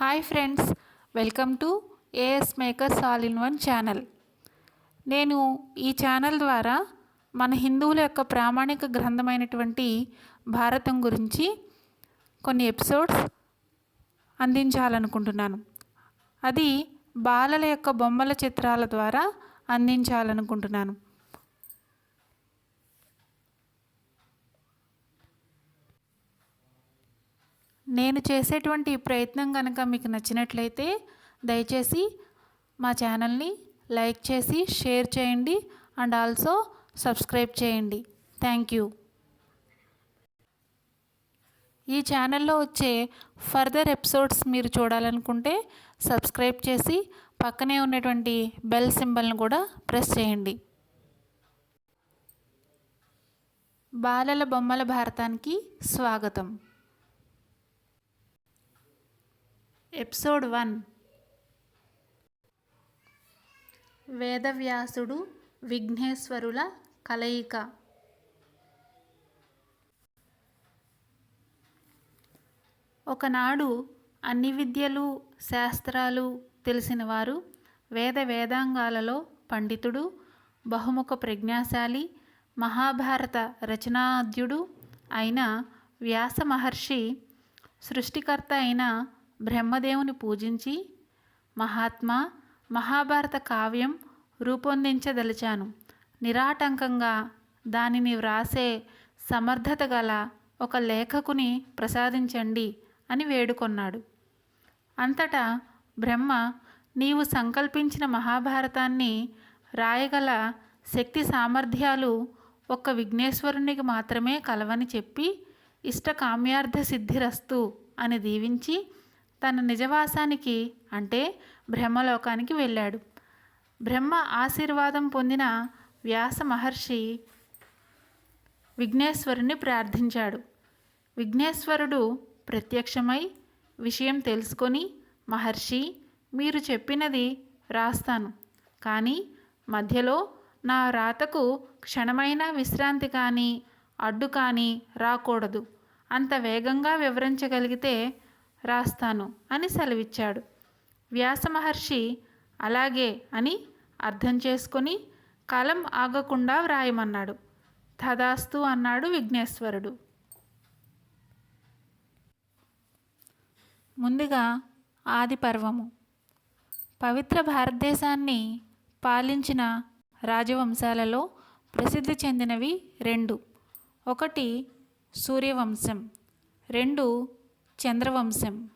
Hi friends welcome to AS makers all in one channel. నేను ఈ channel ద్వారా మన హిందువుల యొక్క ప్రామాణిక గ్రంథమైనటువంటి భారతం గురించి కొన్ని ఎపిసోడ్స్ అందించాలనుకుంటున్నాను. అది బాలల యొక్క బొమ్మల చిత్రాల ద్వారా అందించాలనుకుంటున్నాను. నేను చేసేటువంటి ఈ ప్రయత్నం కనుక మీకు నచ్చినట్లయితే దయచేసి మా ఛానల్ని లైక్ చేసి షేర్ చేయండి అండ్ ఆల్సో సబ్స్క్రైబ్ చేయండి. Thank you. ఈ ఛానల్లో వచ్చే ఫర్దర్ ఎపిసోడ్స్ మీరు చూడాలనుకుంటే సబ్స్క్రైబ్ చేసి పక్కనే ఉన్నటువంటి బెల్ సింబల్ను కూడా ప్రెస్ చేయండి. బాలల బొమ్మల భారతానికి స్వాగతం. Episode one. వేదవ్యాసుడు విఘ్నేశ్వరుల కలయిక. ఒకనాడు అన్ని విద్యలు శాస్త్రాలు తెలిసిన వారు వేద వేదాంగాలలో పండితుడు బహుముఖ ప్రజ్ఞాశాలి మహాభారత రచనాద్యుడు అయిన వ్యాస మహర్షి సృష్టికర్త అయిన బ్రహ్మదేవుని పూజించి మహాత్మా మహాభారత కావ్యం రూపొందించదలిచాను. నిరాటంకంగా దానిని వ్రాసే సమర్థత గల ఒక లేఖకుని ప్రసాదించండి అని వేడుకొన్నాడు. అంతటా బ్రహ్మ నీవు సంకల్పించిన మహాభారతాన్ని రాయగల శక్తి సామర్థ్యాలు ఒక్క విఘ్నేశ్వరునికి మాత్రమే కలవని చెప్పి ఇష్ట కామ్యార్థ సిద్ధిరస్తు అని దీవించి తన నిజవాసానికి అంటే బ్రహ్మలోకానికి వెళ్ళాడు. బ్రహ్మ ఆశీర్వాదం పొందిన వ్యాస మహర్షి విఘ్నేశ్వరుని ప్రార్థించాడు. విఘ్నేశ్వరుడు ప్రత్యక్షమై విషయం తెలుసుకొని మహర్షి మీరు చెప్పినది రాస్తాను. కానీ మధ్యలో నా రాతకు క్షణమైన విశ్రాంతి కానీ అడ్డు కానీ రాకూడదు. అంత వేగంగా వివరించగలిగితే రాస్తాను అని సెలవిచ్చాడు. వ్యాస మహర్షి అలాగే అని అర్థం చేసుకొని కాలం ఆగకుండా వ్రాయమన్నాడు. తదాస్తు అన్నాడు విఘ్నేశ్వరుడు. ముందుగా ఆది పర్వము పవిత్ర భారతదేశాన్ని పాలించిన రాజవంశాలలో ప్రసిద్ధి చెందినవి రెండు. ఒకటి సూర్యవంశం. రెండు చంద్రవంశం.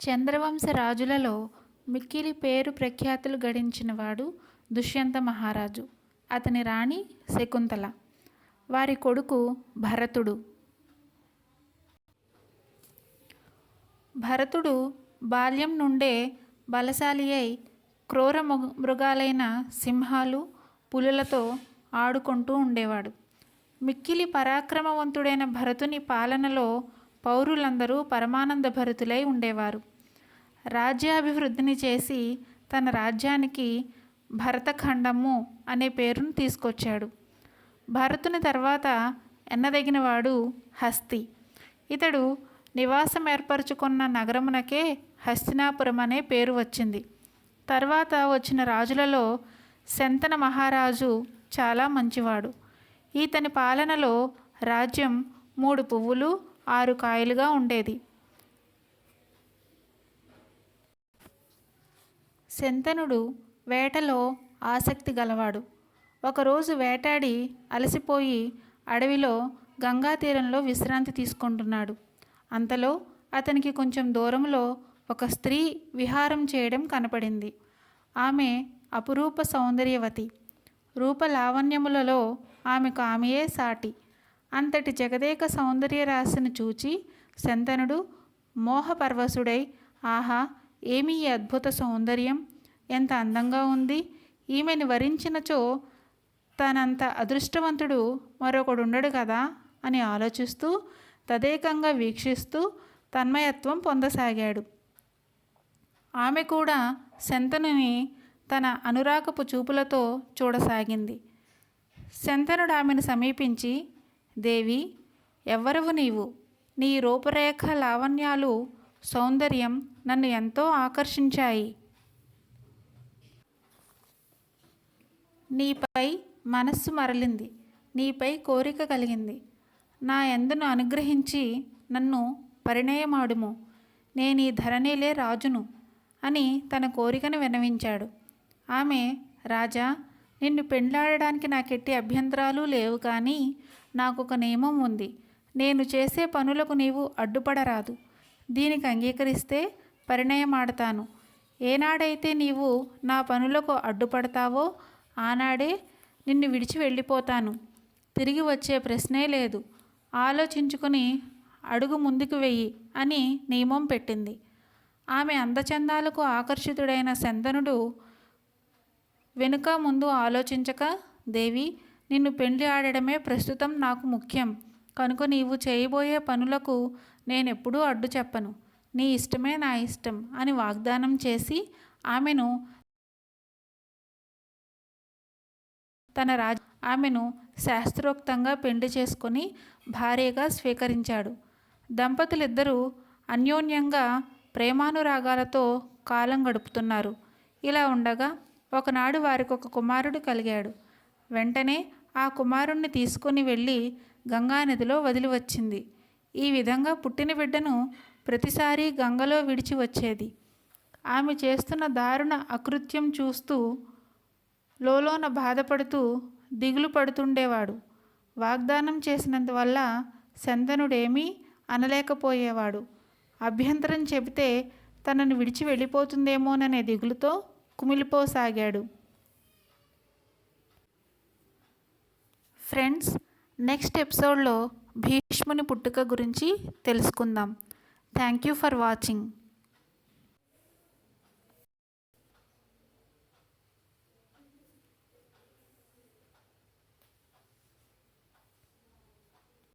చంద్రవంశ రాజులలో మిక్కిలి పేరు ప్రఖ్యాతులు గడించినవాడు దుష్యంత మహారాజు. అతని రాణి శకుంతల. వారి కొడుకు భరతుడు. భరతుడు బాల్యం నుండే బలశాలి అయి క్రూర మృగాలైన సింహాలు పులులతో ఆడుకుంటూ ఉండేవాడు. మిక్కిలి పరాక్రమవంతుడైన భరతుని పాలనలో పౌరులందరూ పరమానంద భరితులై ఉండేవారు. రాజ్యాభివృద్ధిని చేసి తన రాజ్యానికి భరతఖండము అనే పేరును తీసుకొచ్చాడు. భరతుని తర్వాత ఎన్నదగినవాడు హస్తి. ఇతడు నివాసం ఏర్పరచుకున్న నగరమునకే హస్తినాపురం అనే పేరు వచ్చింది. తర్వాత వచ్చిన రాజులలో శంతన మహారాజు చాలా మంచివాడు. ఈతని పాలనలో రాజ్యం మూడు పువ్వులు ఆరు కాయలుగా ఉండేది. శంతనుడు వేటలో ఆసక్తి గలవాడు. ఒకరోజు వేటాడి అలసిపోయి అడవిలో గంగా తీరంలో విశ్రాంతి తీసుకుంటున్నాడు. అంతలో అతనికి కొంచెం దూరంలో ఒక స్త్రీ విహారం చేయడం కనపడింది. ఆమె అపురూప సౌందర్యవతి. రూప లావణ్యములలో ఆమెకు ఆమెయే సాటి. అంతటి జగదేక సౌందర్య రాశిని చూచి శంతనుడు మోహపర్వశుడై ఆహా ఏమి ఈ అద్భుత సౌందర్యం? ఎంత అందంగా ఉంది. ఈమెను వరించినచో తనంత అదృష్టవంతుడు మరొకడుండడు కదా అని ఆలోచిస్తూ తదేకంగా వీక్షిస్తూ తన్మయత్వం పొందసాగాడు. ఆమె కూడా శంతనుని తన అనురాగపు చూపులతో చూడసాగింది. శంతనుడు ఆమెను సమీపించి దేవి ఎవ్వరవు నీవు? నీ రూపురేఖ లావణ్యాలు సౌందర్యం నన్ను ఎంతో ఆకర్షించాయి. నీపై మనస్సు మరలింది. నీపై కోరిక కలిగింది. నా ఎందును అనుగ్రహించి నన్ను పరిణయమాడుము? నేను ఈ ధరణిలే రాజును అని తన కోరికను వినవించాడు ఆమె రాజా నిన్ను పెండ్లాడడానికి నాకెట్టి అభ్యంతరాలు లేవు కానీ నాకు ఒక నియమం ఉంది. నేను చేసే పనులకు నీవు అడ్డుపడరాదు. దీనికి అంగీకరిస్తే పరిణయమాడతాను. ఏనాడైతే నీవు నా పనులకు అడ్డుపడతావో ఆనాడే నిన్ను విడిచి వెళ్ళిపోతాను. తిరిగి వచ్చే ప్రశ్నే లేదు. ఆలోచించుకుని అడుగు ముందుకు వెయ్యి అని నియమం పెట్టింది. ఆమె అందచందాలకు ఆకర్షితుడైన శంతనుడు వెనుక ముందు ఆలోచించక దేవి నిన్ను పెళ్ళి ఆడడమే ప్రస్తుతం నాకు ముఖ్యం. కనుక నీవు చేయబోయే పనులకు నేనెప్పుడూ అడ్డు చెప్పను. నీ ఇష్టమే నా ఇష్టం అని వాగ్దానం చేసి ఆమెను తన రాజ ఆమెను శాస్త్రోక్తంగా పెండి చేసుకొని భార్యగా స్వీకరించాడు. దంపతులిద్దరూ అన్యోన్యంగా ప్రేమానురాగాలతో కాలం గడుపుతున్నారు. ఇలా ఉండగా ఒకనాడు వారికి ఒక కుమారుడు కలిగాడు. వెంటనే ఆ కుమారుణ్ణి తీసుకొని వెళ్ళి గంగానదిలో వదిలి వచ్చింది ఈ విధంగా పుట్టిన బిడ్డను ప్రతిసారి గంగలో విడిచి వచ్చేది. ఆమె చేస్తున్న దారుణ అకృత్యం చూస్తూ లోలోన బాధపడుతూ దిగులు పడుతుండేవాడు. వాగ్దానం చేసినందువల్ల శంతనుడేమీ అనలేకపోయేవాడు. అభ్యంతరం చెబితే తనను విడిచి వెళ్ళిపోతుందేమోననే దిగులుతో కుమిలిపోసాగాడు. ఫ్రెండ్స్ నెక్స్ట్ ఎపిసోడ్లో భీష్ముని పుట్టుక గురించి తెలుసుకుందాం. Thank you for watching.